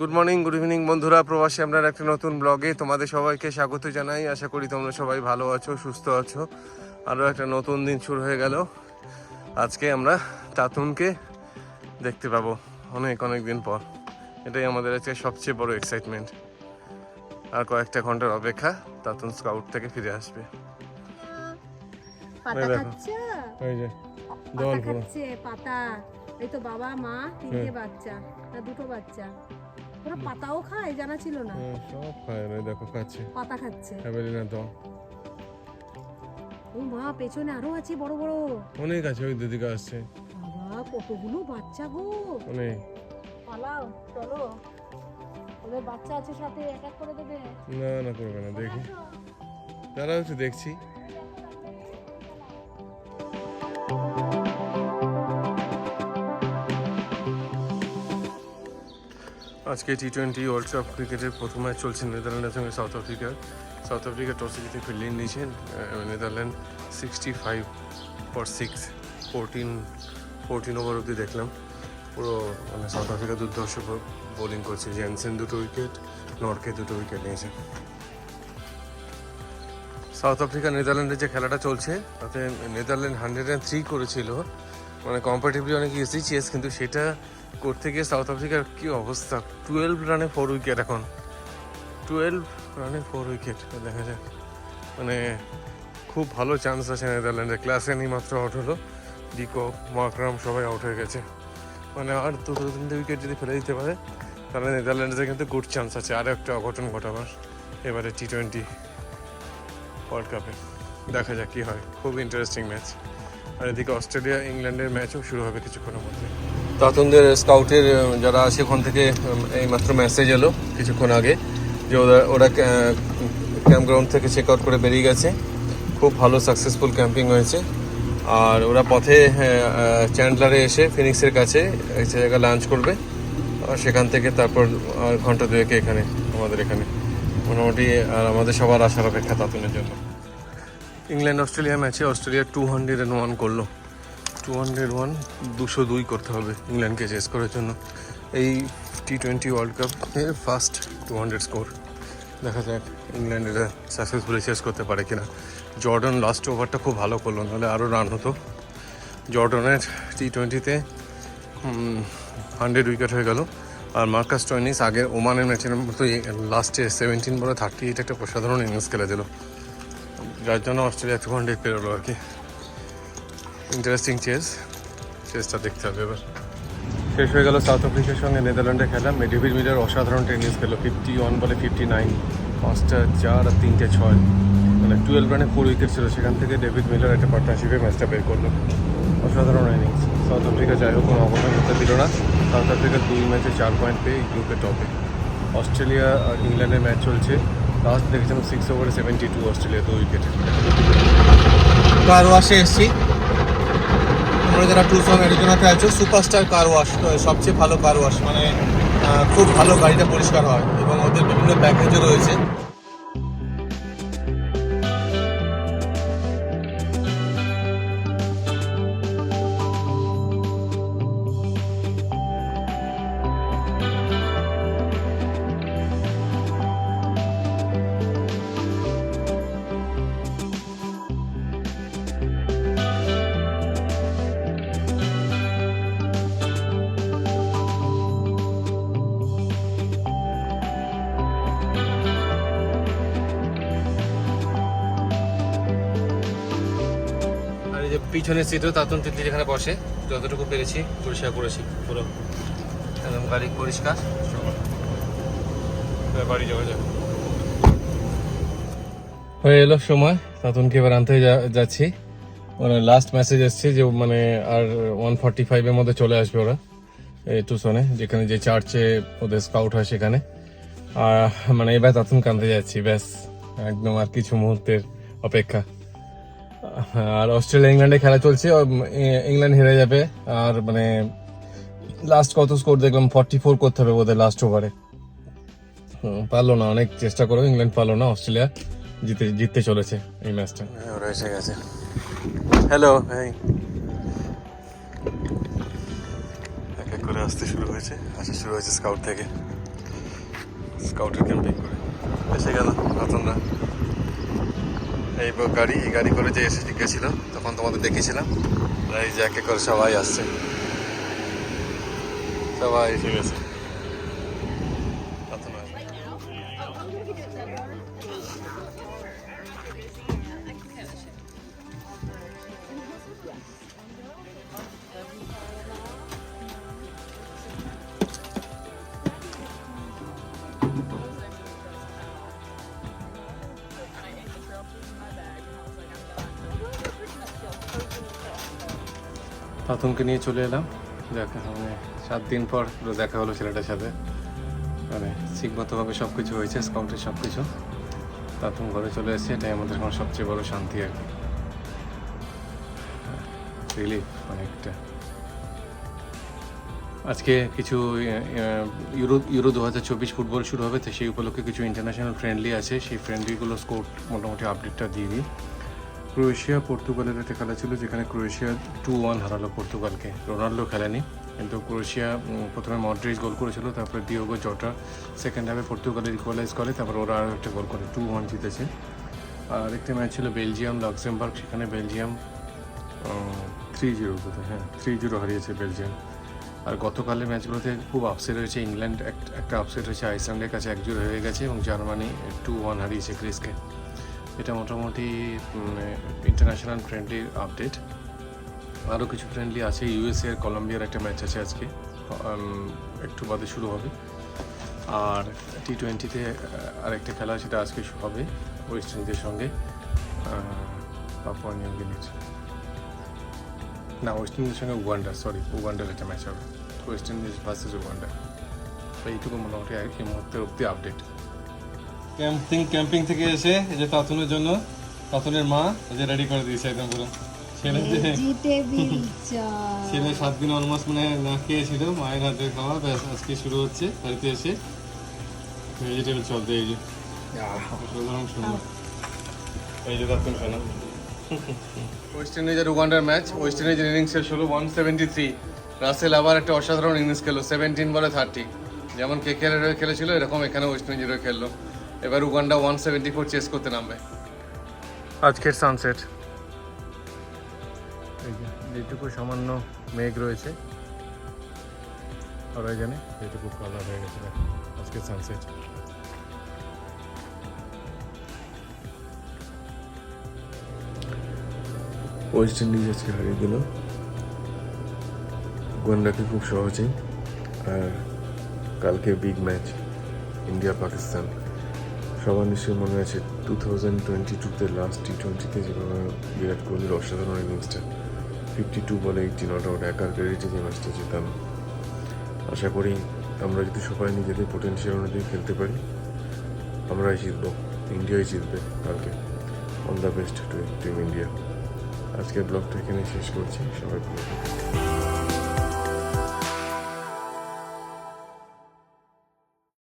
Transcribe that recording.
Good morning good evening বন্ধুরা প্রবাসী আপনার একটা নতুন ব্লগে তোমাদের সবাইকে স্বাগত জানাই। আশা করি তোমরা সবাই ভালো আছো সুস্থ আছো। আরও একটা নতুন দিন শুরু হয়ে গেল। আজকে আমরা তাতুনকে দেখতে পাবো অনেক অনেক দিন পর। এটাই আমাদের আজকে সবচেয়ে বড় এক্সাইটমেন্ট আর কয়েকটা ঘণ্টার অপেক্ষা তাতুন স্কাউট থেকে ফিরে আসবে। পাতা এই ওই যে পাতা তো বাবা মা তিনটে বাচ্চা না দুটো বাচ্চা। ওরা পাতাও খায় জানা ছিল না। সব খায় ওই দেখো খাচ্ছে। পাতা খাচ্ছে। হ্যাভেলিনা তো ও মা পেছনে আরও আছে বড় বড়। অনেক আছে ওই দিদিকে আসছে বাবা কতগুলো বাচ্চা গো। অনেক। পালাও চলো। ওদের বাচ্চা আছে সাথে এক এক করে দেবে। না না করবে না দেখি। তারা হচ্ছে দেখছি। আজকে টি টোয়েন্টি ওয়ার্ল্ড কাপ ক্রিকেটের প্রথম ম্যাচ চলছে নেদারল্যান্ডের সঙ্গে সাউথ আফ্রিকার সাউথ আফ্রিকা টসে জিতে ফিল্ডিং নিয়েছেন Netherland sixty five for six fourteen fourteen over অবধি দেখলাম। পুরো মানে সাউথ আফ্রিকা দুর্ধর্ষ বোলিং করছে। জেনসেন দুটো উইকেট নরকে দুটো উইকেট নিয়েছে সাউথ আফ্রিকা নেদারল্যান্ডের যে খেলাটা চলছে, তাতে নেদারল্যান্ড হান্ড্রেড অ্যান্ড থ্রি করেছিল। মানে কম্পারেটিভলি অনেক ইজি চেস কিন্তু সেটা করতে গিয়ে সাউথ আফ্রিকার কি অবস্থা? টুয়েলভ রানে ফোর উইকেট এখন। টুয়েলভ রানে ফোর উইকেট দেখা যাক। মানে খুব ভালো চান্স আছে নেদারল্যান্ডের ক্লাসে নেই মাত্র আউট হলো। ডিকক মাকরাম সবাই আউট হয়ে গেছে। মানে আর দুটো তিনটে উইকেট যদি ফেলে দিতে পারে, তাহলে নেদারল্যান্ডসের কিন্তু গুড চান্স আছে। আরও একটা অঘটন ঘটাবার এবারে টি টোয়েন্টি ওয়ার্ল্ড কাপে দেখা যাক কী হয়। খুব ইন্টারেস্টিং ম্যাচ আর এদিকে অস্ট্রেলিয়া ইংল্যান্ডের ম্যাচও শুরু হবে কিছুক্ষণের মধ্যে। তাতনদের স্কাউটের যারা আছে ওখান থেকে এই মাত্র মেসেজ এলো কিছুক্ষণ আগে যে ওরা ওরা ক্যাম্প গ্রাউন্ড থেকে চেক আউট করে বেরিয়ে গেছে। খুব ভালো সাকসেসফুল ক্যাম্পিং হয়েছে। আর ওরা পথে চ্যান্ডলারে এসে ফিনিক্সের কাছে এক জায়গায় লাঞ্চ করবে। আর সেখান থেকে তারপর আর ঘণ্টা দুয়েকে এখানে, আমাদের এখানে। মোটামুটি, আর আমাদের সবার আশার অপেক্ষা তাতুনের জন্য। ইংল্যান্ড অস্ট্রেলিয়া ম্যাচে Australia two hundred and one করল। টু হান্ড্রেড ওয়ান দুশো দুই করতে হবে ইংল্যান্ডকে চেস করার জন্য। এই টি টোয়েন্টি ওয়ার্ল্ড কাপের ফার্স্ট টু হান্ড্রেড স্কোর দেখা যাক ইংল্যান্ড এটা সাকসেসফুলি চেস করতে পারে কিনা। জর্ডন লাস্ট ওভারটা খুব ভালো করল, নাহলে আরও রান হতো। জর্ডনের টি টোয়েন্টিতে হান্ড্রেড উইকেট হয়ে গেল। আর মার্কাস টয়নিস আগের ওমানের ম্যাচের মতো লাস্টে সেভেন্টিন বলে থার্টি এইট একটা অসাধারণ ইনিংস খেলে দিল যার জন্য অস্ট্রেলিয়া টু হান্ড্রেড পেরোলো আর কি। ইন্টারেস্টিং চেস চেসটা দেখতে হবে এবার। শেষ হয়ে গেল সাউথ আফ্রিকার সঙ্গে নেদারল্যান্ডে খেলা। ডেভিড মিলার অসাধারণ টেনিস খেলো। ফিফটি ওয়ান বলে ফিফটি নাইন পাঁচটা চার আর তিনটে ছয়। মানে টুয়েলভ রানে ফোর উইকেট ছিল। সেখান থেকে ডেভিড মিলার একটা পার্টনারশিপে ম্যাচটা বের করল। অসাধারণ ইনিংস সাউথ আফ্রিকা যাই হোক কোনো অবদান করতে দিল না। সাউথ আফ্রিকা দুই ম্যাচে চার পয়েন্ট পেয়ে গ্রুপে টপে অস্ট্রেলিয়া আর ইংল্যান্ডের ম্যাচ চলছে। লাস্ট দেখেছিলাম সিক্স ওভারে সেভেন্টি টু অস্ট্রেলিয়া দু উইকেটে কার ওয়াশে এসেছি। তোমরা যারা টুসন অ্যারিজোনাতে আছো, সুপারস্টার কার ওয়াশ সবচেয়ে ভালো কার ওয়াশ মানে খুব ভালো গাড়িটা পরিষ্কার হয় এবং ওদের বিভিন্ন প্যাকেজও রয়েছে। পিছনের সিটও তাতুন তিতলি যেখানে বসে। যতটুকু পেরেছি পরিষ্কার করেছি পুরো। একদম গাড়ি পরিষ্কার। এবার বাড়ি যাওয়া যাবে। হয়ে এলো সময়। তাতুনকে এবার আনতে যা- যাচ্ছি। মানে লাস্ট মেসেজ এসছে যে মানে আর ওয়ান ফর্টি ফাইভের মধ্যে চলে আসবে ওরা। এই টুসনে যেখানে যে চার্চে ওদের স্কাউট হয় সেখানে। আর মানে এবার তাতুন কানতে যাচ্ছি ব্যাস। একদম আর কিছু মুহূর্তের অপেক্ষা। আর অস্ট্রেলিয়া ইংল্যান্ডে খেলা চলছে ইংল্যান্ড হেরে যাবে। আর মানে লাস্ট কত স্কোর দেখলাম? ফর্টি ফোর করতে হবে ওদের লাস্ট ওভারে পারল না, অনেক চেষ্টা করেও ইংল্যান্ড পারল না, অস্ট্রেলিয়া জিতে, জিততে চলেছে এই ম্যাচটা। ওরা গেছে। হ্যালো হ্যাঁ এক এক করে আসতে শুরু হয়েছে, আসা শুরু হয়েছে স্কাউট থেকে। স্কাউটের ক্যাম্পিং করে। এসে গেল এই গাড়ি এই গাড়ি করে যে এসে গেছিল, তখন তোমাদের দেখেছিলাম এই যে একে করে সবাই আসছে। সবাই এসে গেছে। তাতুনকে নিয়ে চলে এলাম। দেখা মানে সাত দিন পর দেখা হলো ছেলেটার সাথে। মানে ঠিকমতোভাবে সব কিছু হয়েছে স্কাউটের সব কিছু তাতুন ঘরে চলে এসেছে, এটাই আমাদের এখন সবচেয়ে বড় শান্তি আর কি। রিলিফ অনেকটা আজকে কিছু ইউরো ইউরো দু হাজার চব্বিশ ফুটবল শুরু হবে, তো সেই উপলক্ষে কিছু ইন্টারন্যাশনাল ফ্রেন্ডলি আছে। সেই ফ্রেন্ডলিগুলো স্কোর মোটামুটি আপডেটটা দিয়ে দিই। ক্রোয়েশিয়া পর্তুগালের একটা খেলা ছিল, যেখানে ক্রোয়েশিয়া টু ওয়ান হারালো পর্তুগালকে। রোনাল্ডো খেলেনি, কিন্তু ক্রোয়েশিয়া প্রথমে মডরিচ গোল করেছিল, তারপরে দিওগো জটা। সেকেন্ড হাফে পর্তুগালের ইকুয়ালাইজ করে, তারপর ওরা আরও একটা গোল করে টু ওয়ান জিতেছে। আর একটা ম্যাচ ছিল বেলজিয়াম, লাক্সেমবার্গ, সেখানে বেলজিয়াম থ্রি জিরো হ্যাঁ থ্রি জিরো হারিয়েছে বেলজিয়াম। আর গতকালের ম্যাচগুলোতে খুব আপসেট হয়েছে ইংল্যান্ড, এক- একটা আপসেট হয়েছে আইসল্যান্ডের কাছে, এক জিরো হয়ে গেছে, এবং জার্মানি টু ওয়ান হারিয়েছে গ্রিসকে। এটা মোটামুটি ইন্টারন্যাশনাল ফ্রেন্ডলি আপডেট আরও কিছু ফ্রেন্ডলি আছে ইউএসএ আর কলম্বিয়ার একটা ম্যাচ আছে আজকে। একটু বাদে শুরু হবে। আর টি টোয়েন্টিতে আরেকটা খেলা সেটা আজকে হবে ওয়েস্ট ইন্ডিজের সঙ্গে পাপুয়া নিউ গিনির না ওয়েস্ট ইন্ডিজের সঙ্গে উগান্ডা সরি উগান্ডার একটা ম্যাচ হবে। ওয়েস্ট ইন্ডিজ ভার্সেস উগান্ডা এইটুকু মোটামুটি আর এই মুহূর্তে অব্দি আপডেট ক্যাম্পিং ক্যাম্পিং থেকে এসে এই যে তাতুনের জন্য তাতুনের মা এই যে রেডি করে দিয়েছে একদম পুরো। ছেলে ছেলে সাত দিন অলমোস্ট মানে না খেয়েছিল মায়ের হাতে খাওয়া ব্যাস আজকে শুরু হচ্ছে বাড়িতে এসে ভেজিটেবল চলতে এই যে। অসাধারণ সুন্দর। এই যে তাতুন খানা। ওয়েস্ট ইন্ডিজ আর উগান্ডার ম্যাচ ওয়েস্ট ইন্ডিজের ইনিংস শেষ হলো ওয়ান সেভেন্টি থ্রি রাসেল আবার একটা অসাধারণ ইনিংস খেলো সেভেন্টিন বলে থার্টি যেমন কে কে হয়ে খেলেছিল এরকম এখানে ওয়েস্ট ইন্ডিজের হয়ে খেললো। এবার Uganda one seventy four chase করতে নামবে। আজকের সানসেট যেটুকু সামান্য মেঘ রয়েছে ওরাই জানে যেটুকু কালার হয়ে গেছে আজকের সানসেট ওয়েস্ট ইন্ডিজ আজকে হারিয়ে দিল গোয়েন্দাকে খুব সহজেই আর কালকে বিগ ম্যাচ ইন্ডিয়া পাকিস্তান সবার নিশ্চয়ই মনে আছে টু থাউজেন্ড টোয়েন্টি টুতে লাস্ট টি টোয়েন্টিতে যেভাবে বিরাট কোহলির অসাধারণ ইনিংসটা ফিফটি টু বলে এইটি নট আউট একার ক্রেডিটে যে ম্যাচটা জেতানো। আশা করি আমরা যদি সবাই নিজেদের পোটেনশিয়াল অনুযায়ী খেলতে পারি, আমরাই জিতবো ইন্ডিয়াই জিতবে কালকে। All the best to team India আজকের ব্লগটা এখানে শেষ করছি, সবাই ভালো